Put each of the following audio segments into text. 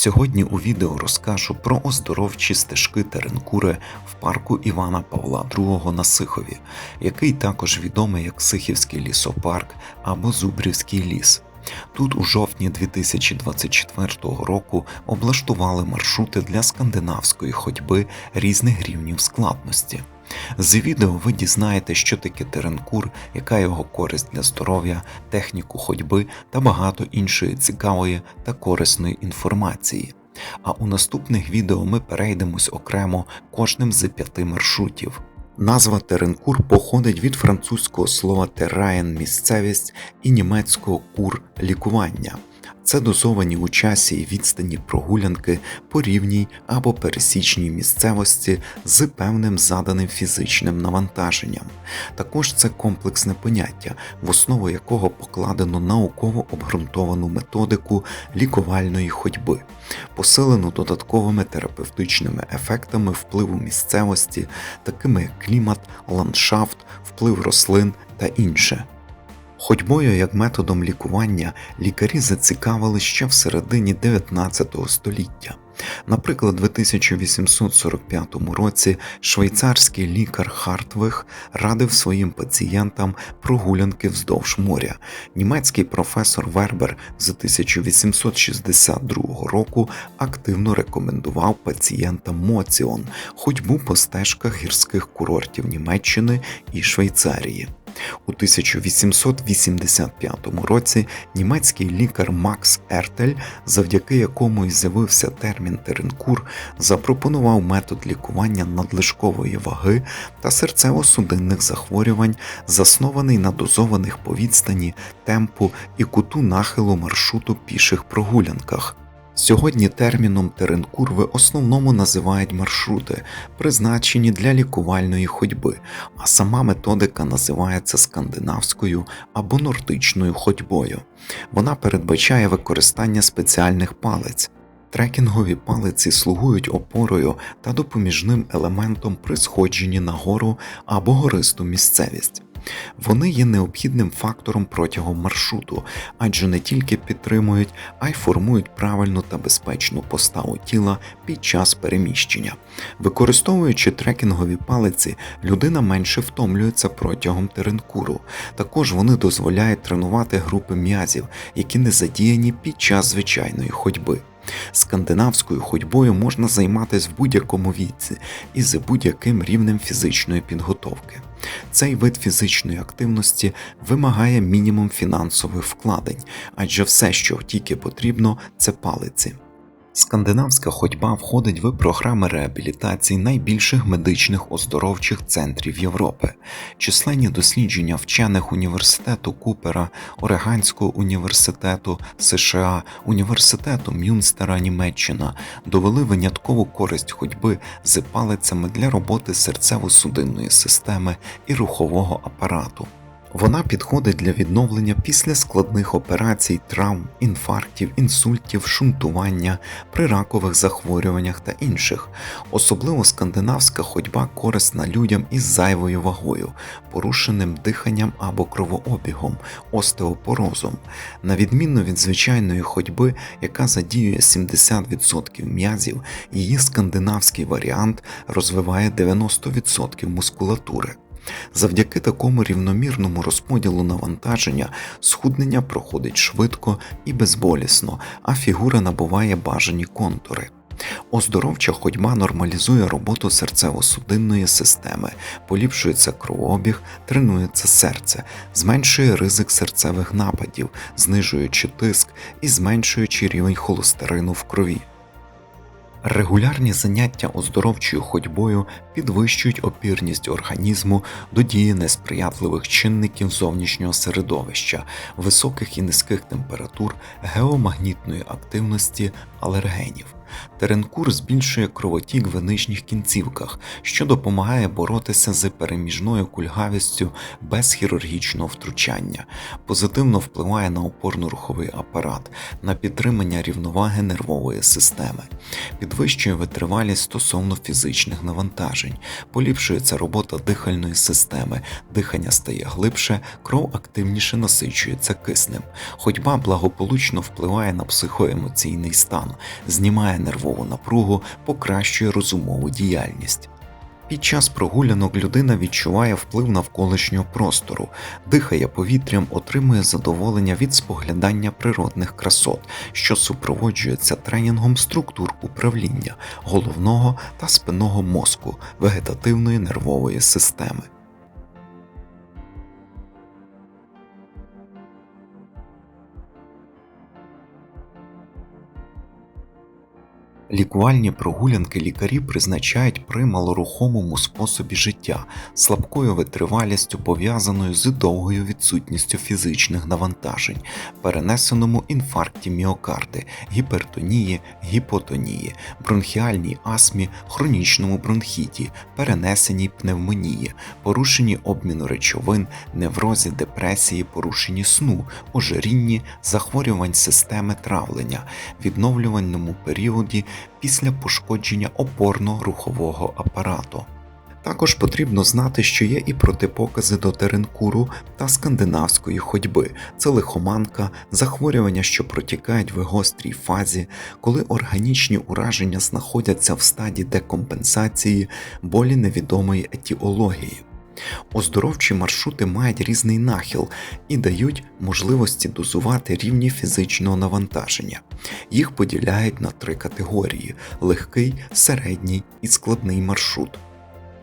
Сьогодні у відео розкажу про оздоровчі стежки Теренкури в парку Івана Павла II на Сихові, який також відомий як Сихівський лісопарк або Зубрівський ліс. Тут у жовтні 2024 року облаштували маршрути для скандинавської ходьби різних рівнів складності. З відео ви дізнаєте, що таке теренкур, яка його користь для здоров'я, техніку ходьби та багато іншої цікавої та корисної інформації. А у наступних відео ми перейдемось окремо кожним з п'яти маршрутів. Назва Теренкур походить від французького слова терраєн місцевість і німецького кур лікування. Це дозовані у часі і відстані прогулянки по рівній або пересічній місцевості з певним заданим фізичним навантаженням. Також це комплексне поняття, в основу якого покладено науково обґрунтовану методику лікувальної ходьби, посилену додатковими терапевтичними ефектами впливу місцевості, такими як клімат, ландшафт, вплив рослин та інше. Ходьбою як методом лікування лікарі зацікавили ще в середині 19 століття. Наприклад, у 1845 році швейцарський лікар Хартвих радив своїм пацієнтам прогулянки вздовж моря. Німецький професор Вербер з 1862 року активно рекомендував пацієнтам Моціон ходьбу по стежках гірських курортів Німеччини і Швейцарії. У 1885 році німецький лікар Макс Ертель, завдяки якому й з'явився термін теренкур, запропонував метод лікування надлишкової ваги та серцево-судинних захворювань, заснований на дозованих по відстані, темпу і куту нахилу маршруту піших прогулянках. Сьогодні терміном теренкур в основному називають маршрути, призначені для лікувальної ходьби, а сама методика називається скандинавською або нордичною ходьбою. Вона передбачає використання спеціальних палець. Трекінгові палиці слугують опорою та допоміжним елементом при сходженні на гору або гористу місцевість. Вони є необхідним фактором протягом маршруту, адже не тільки підтримують, а й формують правильну та безпечну поставу тіла під час переміщення. Використовуючи трекінгові палиці, людина менше втомлюється протягом теренкуру. Також вони дозволяють тренувати групи м'язів, які не задіяні під час звичайної ходьби. Скандинавською ходьбою можна займатися в будь-якому віці і з будь-яким рівнем фізичної підготовки. Цей вид фізичної активності вимагає мінімум фінансових вкладень, адже все, що тільки потрібно, це палиці. Скандинавська ходьба входить в програми реабілітації найбільших медичних оздоровчих центрів Європи. Численні дослідження вчених університету Купера, Ореганського університету США, університету Мюнстера Німеччина довели виняткову користь ходьби з палицями для роботи серцево-судинної системи і рухового апарату. Вона підходить для відновлення після складних операцій, травм, інфарктів, інсультів, шунтування, при ракових захворюваннях та інших. Особливо скандинавська ходьба корисна людям із зайвою вагою, порушеним диханням або кровообігом, остеопорозом. На відміну від звичайної ходьби, яка задіює 70% м'язів, її скандинавський варіант розвиває 90% мускулатури. Завдяки такому рівномірному розподілу навантаження схуднення проходить швидко і безболісно, а фігура набуває бажані контури. Оздоровча ходьба нормалізує роботу серцево-судинної системи, поліпшується кровообіг, тренується серце, зменшує ризик серцевих нападів, знижуючи тиск і зменшуючи рівень холестерину в крові. Регулярні заняття оздоровчою ходьбою підвищують опірність організму до дії несприятливих чинників зовнішнього середовища, високих і низьких температур, геомагнітної активності, алергенів. Теренкур збільшує кровотік в нижніх кінцівках, що допомагає боротися з переміжною кульгавістю без хірургічного втручання, позитивно впливає на опорно-руховий апарат, на підтримання рівноваги нервової системи, підвищує витривалість стосовно фізичних навантажень, поліпшується робота дихальної системи, дихання стає глибше, кров активніше насичується киснем. Ходьба благополучно впливає на психоемоційний стан, знімає нервову напругу, покращує розумову діяльність. Під час прогулянок людина відчуває вплив навколишнього простору, дихає повітрям, отримує задоволення від споглядання природних красот, що супроводжується тренінгом структур управління головного та спинного мозку вегетативної нервової системи. Лікувальні прогулянки лікарі призначають при малорухомому способі життя, слабкою витривалістю пов'язаною з довгою відсутністю фізичних навантажень, перенесеному інфаркті міокарди, гіпертонії, гіпотонії, бронхіальній астмі, хронічному бронхіті, перенесеній пневмонії, порушенні обміну речовин, неврозі, депресії, порушенні сну, ожирінні, захворювань системи травлення, відновлювальному періоді після пошкодження опорно-рухового апарату. Також потрібно знати, що є і протипокази до теренкуру та скандинавської ходьби, це лихоманка, захворювання, що протікають в гострій фазі, коли органічні ураження знаходяться в стадії декомпенсації болі невідомої етіології. Оздоровчі маршрути мають різний нахил і дають можливості дозувати рівні фізичного навантаження. Їх поділяють на три категорії: легкий, середній і складний маршрут.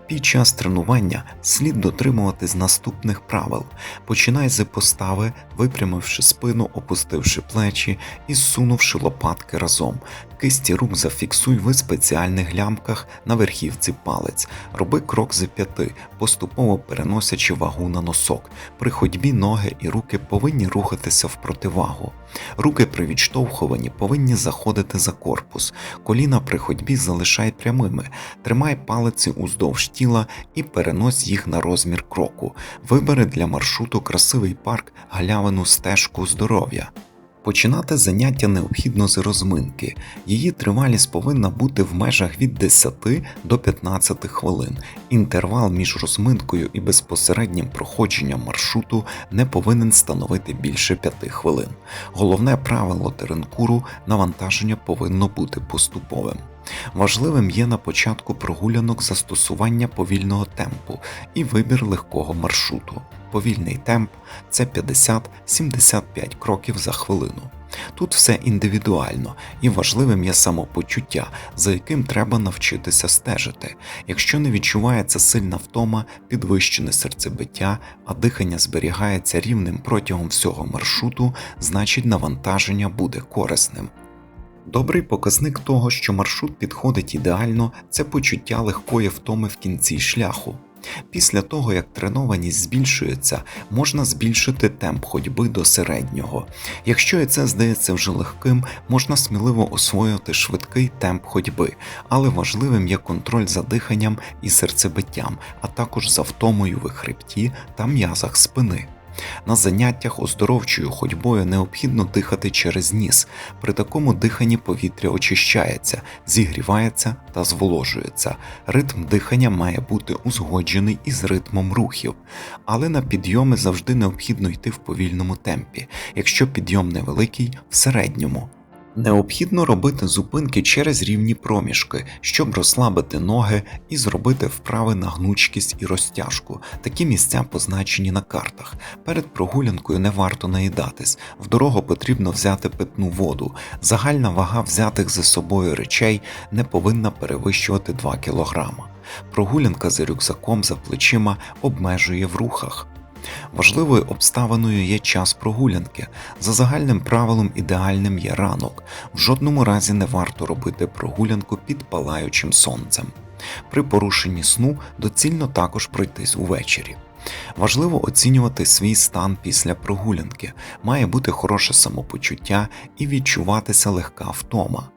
Під час тренування слід дотримуватись наступних правил. Починай з постави, випрямивши спину, опустивши плечі і зсунувши лопатки разом. Кисті рук зафіксуй в спеціальних лямках на верхівці палець. Роби крок з п'яти, поступово переносячи вагу на носок. При ходьбі ноги і руки повинні рухатися в противагу. Руки при відштовхуванні повинні заходити за корпус. Коліна при ходьбі залишай прямими. Тримай палиці уздовж тіла і перенось їх на розмір кроку. Вибери для маршруту красивий парк, галявину стежку здоров'я. Починати заняття необхідно з розминки. Її тривалість повинна бути в межах від 10 до 15 хвилин. Інтервал між розминкою і безпосереднім проходженням маршруту не повинен становити більше 5 хвилин. Головне правило теренкуру навантаження повинно бути поступовим. Важливим є на початку прогулянок застосування повільного темпу і вибір легкого маршруту. Повільний темп це 50-75 кроків за хвилину. Тут все індивідуально і важливим є самопочуття, за яким треба навчитися стежити. Якщо не відчувається сильна втома, підвищене серцебиття, а дихання зберігається рівним протягом всього маршруту, значить навантаження буде корисним. Добрий показник того, що маршрут підходить ідеально, це почуття легкої втоми в кінці шляху. Після того, як тренованість збільшується, можна збільшити темп ходьби до середнього. Якщо і це здається вже легким, можна сміливо освоїти швидкий темп ходьби, але важливим є контроль за диханням і серцебиттям, а також за втомою в хребті та м'язах спини. На заняттях оздоровчою ходьбою необхідно дихати через ніс. При такому диханні повітря очищається, зігрівається та зволожується. Ритм дихання має бути узгоджений із ритмом рухів, але на підйоми завжди необхідно йти в повільному темпі, якщо підйом невеликий в середньому. Необхідно робити зупинки через рівні проміжки, щоб розслабити ноги і зробити вправи на гнучкість і розтяжку. Такі місця позначені на картах. Перед прогулянкою не варто наїдатись, в дорогу потрібно взяти питну воду. Загальна вага взятих за собою речей не повинна перевищувати 2 кг. Прогулянка за рюкзаком за плечима обмежує в рухах. Важливою обставиною є час прогулянки. За загальним правилом ідеальним є ранок. В жодному разі не варто робити прогулянку під палаючим сонцем. При порушенні сну доцільно також пройтись увечері. Важливо оцінювати свій стан після прогулянки, має бути хороше самопочуття і відчуватися легка втома.